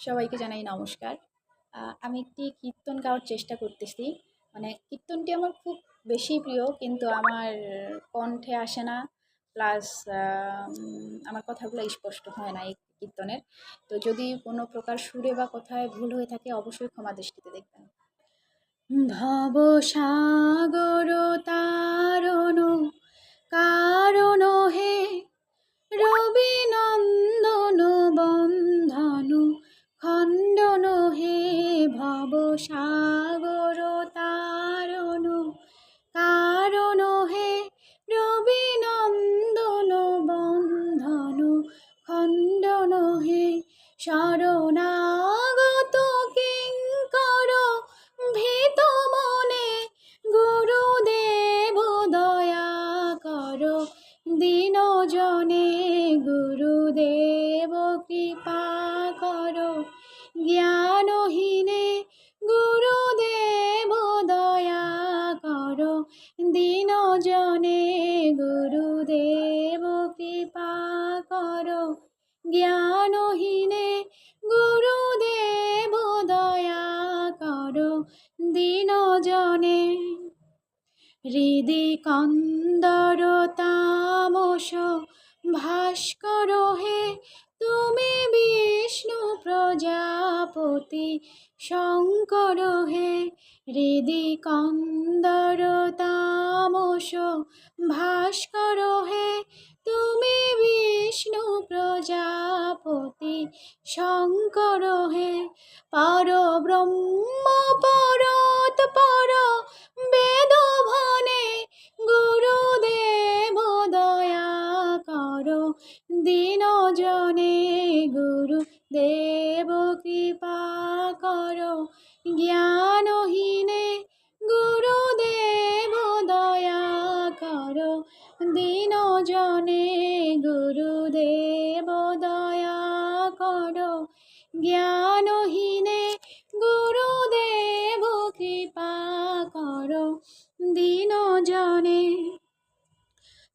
সবাইকে জানাই নমস্কার। আমি একটি কীর্তন গাওয়ার চেষ্টা করতেছি। মানে কীর্তনটি আমার খুব বেশি প্রিয়, কিন্তু আমার কণ্ঠে আসে না। প্লাস আমার কথাগুলো স্পষ্ট হয় না এই কীর্তনের। তো যদি কোনো প্রকার সুরে বা কথায় ভুল হয়ে থাকে, অবশ্যই ক্ষমা দৃষ্টিতে দেখবেন। ভব সাগর ভব সাগর তারণ কারণ হে রবি নন্দন বন্ধন, খণ্ডন হে শরণাগত কিঙ্কর, ভীত মনে গুরুদেব দয়া কর। দিন জনে গুরুদেব কৃপা কর, জ্ঞানহীনে কর। জ্ঞানহীনে গুরুদেব দয়া কর দিন জনে হৃদি কন্দর তামস, ভাস্কর হে, তুমি বিষ্ণু প্রজাপতি শঙ্কর হে। হৃদি কন্দর তামস, ভাস্কর শঙ্কর হে, পর ব্রহ্ম, পরত পর বেদ ভনে গুরুদেব দয়া কর। দিন জনে গুরু দেব কৃপা কর। জ্ঞানহীনে গুরুদেব দয়া কর। দিন জনে গুরুদেব জ্ঞানহীনে গুরুদেব কৃপা কর, দিন জনে।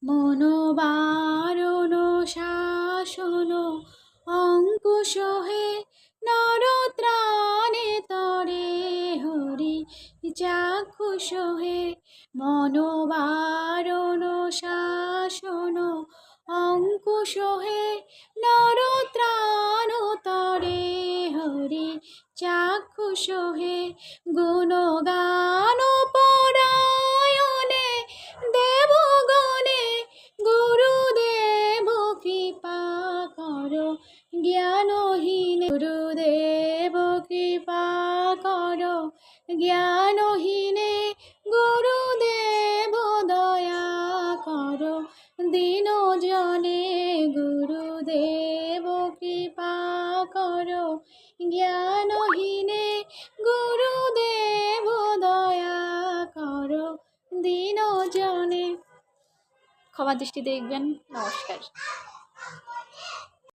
মনোবারণ শাসন অঙ্কুশ হে, নরত্রাণে তরে হরি চাক্ষুষ হে। মনোবারণ শাসন অঙ্কুশ হে, নরত্রাণ তরে হরি চাক্ষুষ হে, গুণগান পরায়ণে, দেবগণে, গুরুদেব কৃপা কর, জ্ঞানহীন গুরুদেব কৃপা কর, জ্ঞানহীনে গুরুদেব দয়া কর দিন জনে গুরুদেব কৃপা কর জ্ঞানহীনে গুরুদেব দয়া কর দিন জনে ক্ষমা দৃষ্টি দেখবেন নমস্কার।